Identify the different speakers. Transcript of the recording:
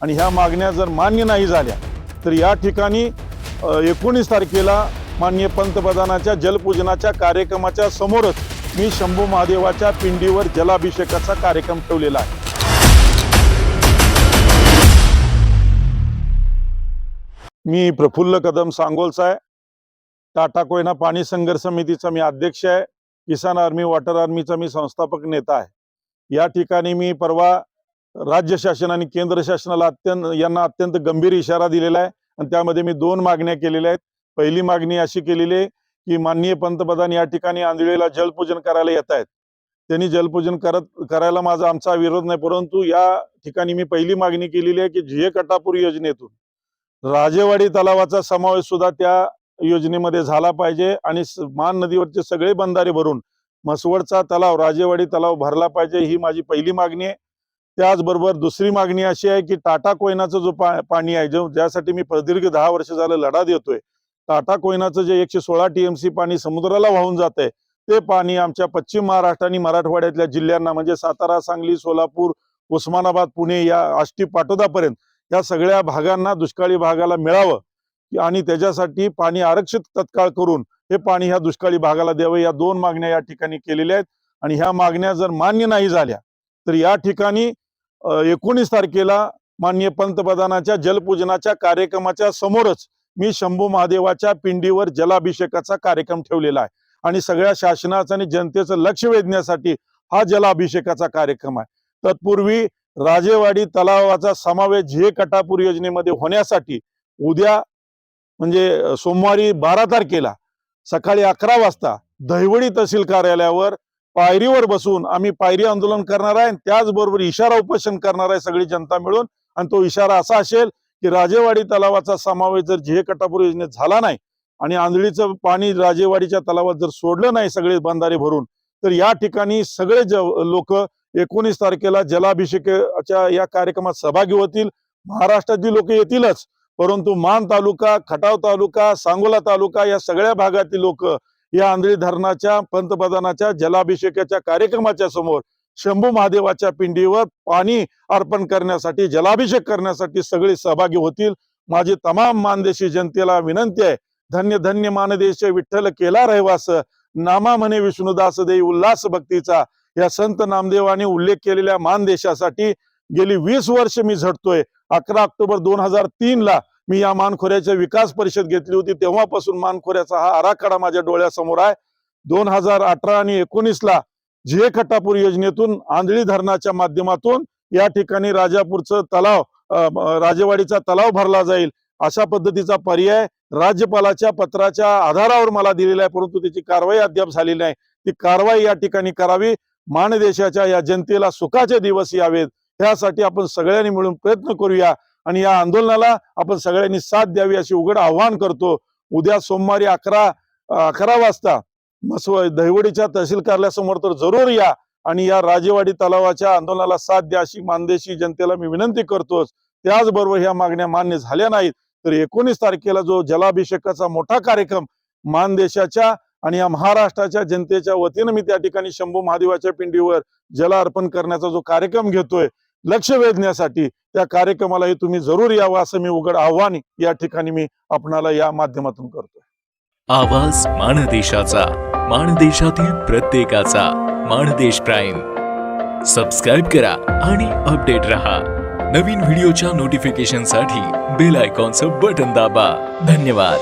Speaker 1: आणि ह्या मागण्या जर मान्य नाही झाल्या तर या ठिकाणी एकोणीस तारखेला माननीय पंतप्रधानाच्या जलपूजनाच्या कार्यक्रमाच्या समोरच मी शंभू महादेवाच्या पिंडीवर जलाभिषेकाचा कार्यक्रम ठेवलेला आहे. मी प्रफुल्ल कदम सांगोलचा आहे टाटा कोयना पाणी संघर्ष समितीचा मी अध्यक्ष आहे किसान आर्मी वॉटर आर्मीचा मी संस्थापक नेता आहे. या ठिकाणी मी परवा राज्य शासन आणि केंद्र शासनाला अत्यंत यांना अत्यंत गंभीर इशारा दिलेला आहे. आणि त्यामध्ये मी दोन मागण्या केलेल्या आहेत. पहिली मागणी अशी केलेली आहे की माननीय पंतप्रधान या ठिकाणी आंधळीला जलपूजन करायला येत आहेत. त्यांनी जलपूजन करत करायला माझा आमचा विरोध नाही. परंतु या ठिकाणी मी पहिली मागणी केलेली आहे की झिये कटापूर योजनेतून राजेवाडी तलावाचा समावेश सुद्धा त्या योजनेमध्ये झाला पाहिजे आणि मान नदीवरचे सगळे बंधारे भरून म्हसवडचा तलाव राजेवाडी तलाव भरला पाहिजे ही माझी पहिली मागणी आहे. त्याचबरोबर दुसरी मागणी अशी आहे की टाटा कोयनाचं जो पा पाणी आहे जो ज्यासाठी मी प्रदीर्घ दहा वर्ष झालं लढा देतोय टाटा कोयनाचं जे एकशे सोळा टीएमसी पाणी समुद्राला वाहून जात आहे ते पाणी आमच्या पश्चिम महाराष्ट्र आणि मराठवाड्यातल्या जिल्ह्यांना म्हणजे सातारा सांगली सोलापूर उस्मानाबाद पुणे या आष्टी पाटोदापर्यंत या सगळ्या भागांना दुष्काळी भागाला मिळावं आणि त्याच्यासाठी पाणी आरक्षित तत्काळ करून हे पाणी ह्या दुष्काळी भागाला द्यावं या दोन मागण्या या ठिकाणी केलेल्या आहेत. आणि ह्या मागण्या जर मान्य नाही झाल्या तर या ठिकाणी एकोणीस तारखेला माननीय पंतप्रधानाच्या जलपूजनाच्या कार्यक्रमाच्या समोरच मी शंभू महादेवाच्या पिंडीवर जलाभिषेकाचा कार्यक्रम ठेवलेला आहे. आणि सगळ्या शासनाचं आणि जनतेचं लक्ष वेधण्यासाठी हा जलाभिषेकाचा कार्यक्रम आहे. तत्पूर्वी राजेवाडी तलावाचा समावेश झे कटापूर योजनेमध्ये होण्यासाठी उद्या म्हणजे सोमवारी बारा तारखेला सकाळी अकरा वाजता दहिवडी तहसील कार्यालयावर पायरीवर बसून आम्ही पायरी आंदोलन करणार आहे आणि त्याचबरोबर इशारा उपोषण करणार आहे सगळी जनता मिळून. आणि तो इशारा असा असेल की राजेवाडी तलावाचा समावेश जर झिहे कटापूर योजनेत झाला नाही आणि आंधळीचं पाणी राजेवाडीच्या तलावात जर सोडलं नाही सगळे बंधारे भरून तर या ठिकाणी सगळे लोक एकोणीस तारखेला जलाभिषेकाच्या या कार्यक्रमात सहभागी होतील. महाराष्ट्रातील लोक येतीलच परंतु मान तालुका खटाव तालुका सांगोला तालुका या सगळ्या भागातील लोक या आंधळी धरणाच्या पंतप्रधानाच्या जलाभिषेकाच्या कार्यक्रमाच्या समोर शंभू महादेवाच्या पिंडीवर पाणी अर्पण करण्यासाठी जलाभिषेक करण्यासाठी सगळे सहभागी होतील. माझी तमाम मानदेशी जनतेला विनंती आहे. धन्य धन्य मानदेश विठ्ठल केला रहिवास. नामा म्हणे विष्णुदास देई उल्हास भक्तीचा. या संत नामदेवाने उल्लेख केलेल्या मानदेशासाठी गेली वीस वर्ष मी झटतोय. अकरा ऑक्टोबर दोन हजार तीन ला मी या मानखोऱ्याच्या विकास परिषद घेतली होती. तेव्हापासून मानखोऱ्याचा हा आराखडा माझ्या डोळ्यासमोर आहे. दोन हजार अठरा आणि एकोणीस ला झिये खटापूर योजनेतून आंधळी धरणाच्या माध्यमातून या ठिकाणी राजापूरचं तलाव राजेवाडीचा तलाव भरला जाईल अशा पद्धतीचा पर्याय राज्यपालाच्या पत्राच्या आधारावर मला दिलेला आहे. परंतु त्याची कारवाई अद्याप झालेली नाही. ती कारवाई या ठिकाणी करावी. मानदेशाच्या या जनतेला सुखाचे दिवस यावेत. त्यासाठी आपण सगळ्यांनी मिळून प्रयत्न करूया. आणि या आंदोलनाला आपण सगळ्यांनी साथ द्यावी अशी उघड आव्हान करतो. उद्या सोमवारी अकरा अकरा वाजता मसव दहिवडीच्या तहसील कार्यालयासमोर तर जरूर या आणि या राजेवाडी तलावाच्या आंदोलनाला साथ द्या अशी मानदेशी जनतेला मी विनंती करतोच. त्याचबरोबर ह्या मागण्या मान्य झाल्या नाहीत. तर एकोणीस तारखेला जो जलाभिषेकाचा मोठा कार्यक्रम मानदेशाच्या आणि या महाराष्ट्राच्या जनतेच्या वतीनं मी त्या ठिकाणी शंभू महादेवाच्या पिंडीवर जल अर्पण करण्याचा जो कार्यक्रम घेतोय लक्ष वेधण्यासाठी त्या कार्यक्रमालाही तुम्ही जरूर यावं असं मी उघड आव्हान या ठिकाणी मी आपणाला या माध्यमातून करतोय.
Speaker 2: आवाज माणदेशाचा माणदेशातील प्रत्येकाचा माणदेश प्राईम. सबस्क्राईब करा आणि अपडेट रहा. नवीन व्हिडिओच्या नोटिफिकेशनसाठी बेल आयकॉनचं बटन दाबा. धन्यवाद.